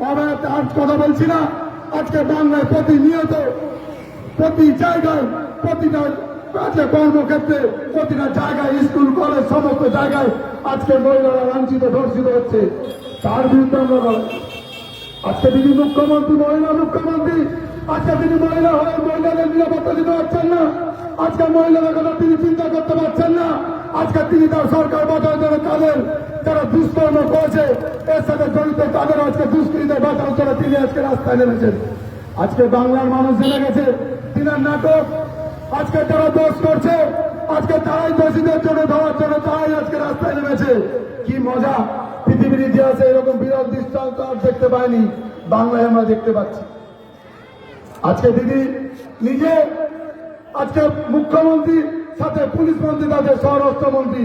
কথা বলছি না। আজকে বাংলায় প্রতিনিয়ত, প্রতি জায়গায়, প্রতিটা আজকে কর্মক্ষেত্রে, প্রতিটা জায়গায়, স্কুল, কলেজ, সমস্ত জায়গায় আজকে মহিলারা লাঞ্ছিত, ধর্ষিত হচ্ছে। তার বিরুদ্ধে আমরা আজকে তিনি মুখ্যমন্ত্রী, মহিলা মুখ্যমন্ত্রী। আজকে তিনি মহিলা হয়ে মহিলাদের নিরাপত্তা দিতে পারছেন না। আজকে মহিলাদের কথা তিনি চিন্তা করতে পারছেন না। আজকে তিনি তার সরকার বাঁচানোর জন্য তাদের যারা দুষ্কর্ম করেছে, এর সাথে জড়িত তাদের আজকে দুষ্কৃতিতে বাঁচানোর জন্য তিনি আজকে রাস্তায় নেমেছেন। আজকে বাংলার মানুষ জেনে গেছে, তিনার নাটক, আজকে যারা দোষ করছে, আজকে তারাই দোষীদের জন্য ধরার জন্য তারাই আজকে রাস্তায় নেমেছে। কি মজা, পৃথিবীর ইতিহাসে এরকম বিরল দৃষ্টান্ত আর দেখতে পাইনি, বাংলায় আমরা দেখতে পাচ্ছি। আজকে দিদি নিজে, আজকে মুখ্যমন্ত্রী সাথে পুলিশ মন্ত্রী, তাদের স্বরাষ্ট্রমন্ত্রী,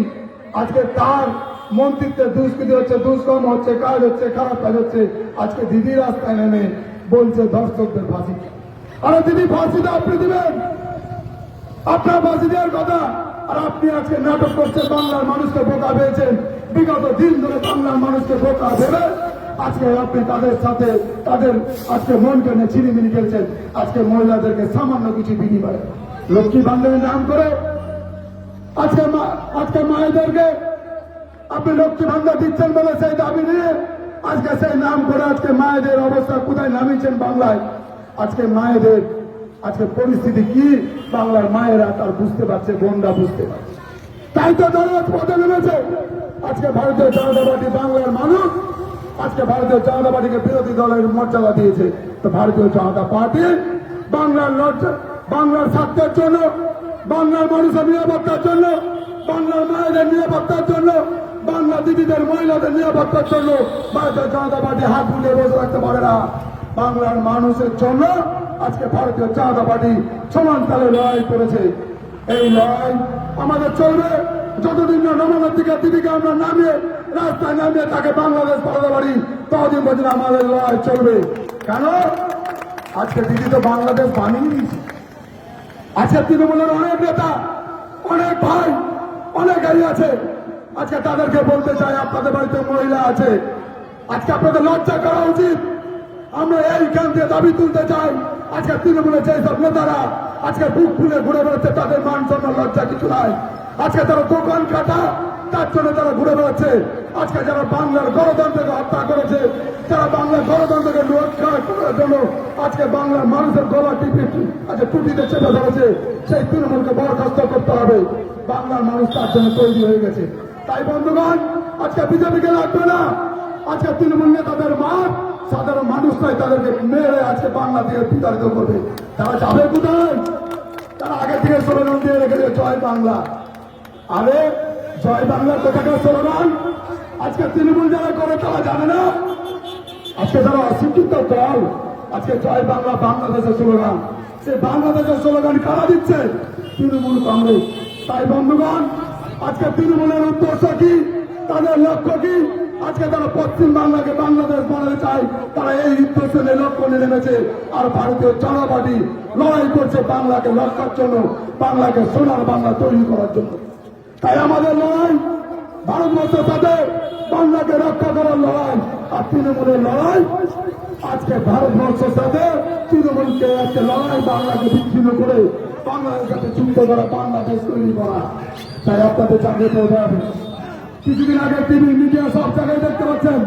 আজকে তার মন্ত্রিত্বে দুষ্কৃতি হচ্ছে, দুষ্কর্ম হচ্ছে, কাজ হচ্ছে, খারাপ কাজ হচ্ছে। আজকে দিদি রাস্তায় নেমে বলছে দর্শকদের ফাঁসি আরে দিদি ফাঁসিটা আপনি দিবেন? আপনার ফাঁসি দেওয়ার কথা? আর আপনি আজকে নাটক করছেন, বাংলার মানুষকে বোকা পেয়েছেন বিগত দিন ধরে বাংলার মানুষকে বোকা ভেবে আজকে আপনি তাদের সাথে, তাদের আজকে মন কেনে ছিনিমিনি খেলছেন। আজকে মহিলাদেরকে সামান্য কিছু বিনিময়ে লক্ষ্মী বান্ধবীর নাম করে আজকে আজকে মায়েদেরকে আপনি লক্ষ্মী ভান্ডার দিচ্ছেন বলে সেই দাবি নিয়ে আজকে সেই নাম করে আজকে মায়েদের অবস্থা কোথায় নামিয়েছেন বাংলায়? আজকে মায়েদের, আজকে পরিস্থিতি কি? বাংলার মায়েরা তার বুঝতে পারছে, বোনরা বুঝতে পারছে। তাই তো পথে নেমেছে। আজকে ভারতীয় জনতা পার্টি বাংলার মানুষ, আজকে ভারতীয় জনতা পার্টিকে বিরোধী দলের মর্যাদা দিয়েছে। তো ভারতীয় জনতা পার্টি বাংলার বাংলার স্বার্থের জন্য, বাংলার মানুষের নিরাপত্তার জন্য, বাংলার মায়েদের নিরাপত্তার জন্য বাংলা দিদিদের মহিলাদের নিরাপত্তার জন্য ভারতীয় জনতা পার্টি হাত বুলিয়ে বসে রাখতে পারে না। বাংলার মানুষের জন্য আজকে ভারতীয় জনতা পার্টি সমান তালে লড়াই করেছে। এই লড়াই আমাদের চলবে। যতদিন না নমানের দিকে দিদিকে আমরা নামিয়ে, রাস্তায় নামিয়ে তাকে বাংলাদেশ পাঠাতে পারি, ততদিন পর্যন্ত আমাদের লড়াই চলবে। কেন? আজকে দিদি তো বাংলাদেশ বানিয়ে দিয়েছে আজকে তৃণমূলের অনেক নেতা, অনেক ভাই, অনেক গাড়ি আছে। আজকে তাদেরকে বলতে চাই, আপনাদের বাড়িতে মহিলা আছে। আজকে আপনাদের লজ্জা করা উচিত। আমরা এইখান থেকে দাবি তুলতে চাই, আজকে তৃণমূলের যে সব নেতারা আজকে বুক ফুলে ঘুরে বেড়াচ্ছে, তাদের মান সম্মান লজ্জা কিছু নাই। আজকে তারা দোকান কাটা, তার জন্য তারা ঘুরে বেড়াচ্ছে। আজকে যারা বাংলার গণতন্ত্রকে হত্যা করেছে তারা বাংলার গণতন্ত্রকে রক্ষা করার জন্য আজকে বাংলার মানুষের গলা টিপে আজকে টুটিতে চেপে ধরেছে, সেই তৃণমূলকে বরখাস্ত করতে হবে। বাংলার মানুষ তার জন্য তৈরি হয়ে গেছে। তাই বন্ধুগণ, আজকে বিজেপিকে লাগবে না। আজকে তৃণমূল নেতাদের মাঠ, সাধারণ মানুষ মানুষরাই তাদেরকে মেরে আজকে বাংলা থেকে বিতাড়িত করবে। তারা যাবে কোথায়? তারা আগে থেকে স্লোগান দিয়ে রেখেছে জয় বাংলা। আরে, জয় বাংলার কোথাকার স্লোগান? আজকে তৃণমূল যারা করে, তারা জানে না। আজকে যারা অশিক্ষিত দল, আজকে জয় বাংলা বাংলাদেশের স্লোগান। সে বাংলাদেশের স্লোগান কারা দিচ্ছে? তৃণমূল কংগ্রেস। তাই বন্ধুগণ আজকে তৃণমূলের উদ্দেশ্য কি? তাদের লক্ষ্য কি? আজকে তারা পশ্চিম বাংলাকে বাংলাদেশ বানাতে চায়, তারা এই উদ্দেশ্য নিয়ে লক্ষ্য নিয়ে নেমেছে। আর ভারতীয় জনতা পার্টি লড়াই করছে বাংলাকে রক্ষার জন্য, বাংলাকে সোনার বাংলা তৈরি করার জন্য। তাই আমাদের লড়াই ভারতবর্ষের সাথে, বাংলাকে রক্ষা করার লড়াই। আর তৃণমূলের লড়াই আজকে ভারতবর্ষের সাথে, তৃণমূলকে আজকে লড়াই বাংলাকে বিচ্ছিন্ন করে বাংলাদেশের সাথে যুক্ত করা, বাংলাদেশ তৈরি করা। তাই আপনাদের চাকরি পড়বে কিছুদিন আগে টিভি মিডিয়া সব জায়গায় দেখতে পাচ্ছেন।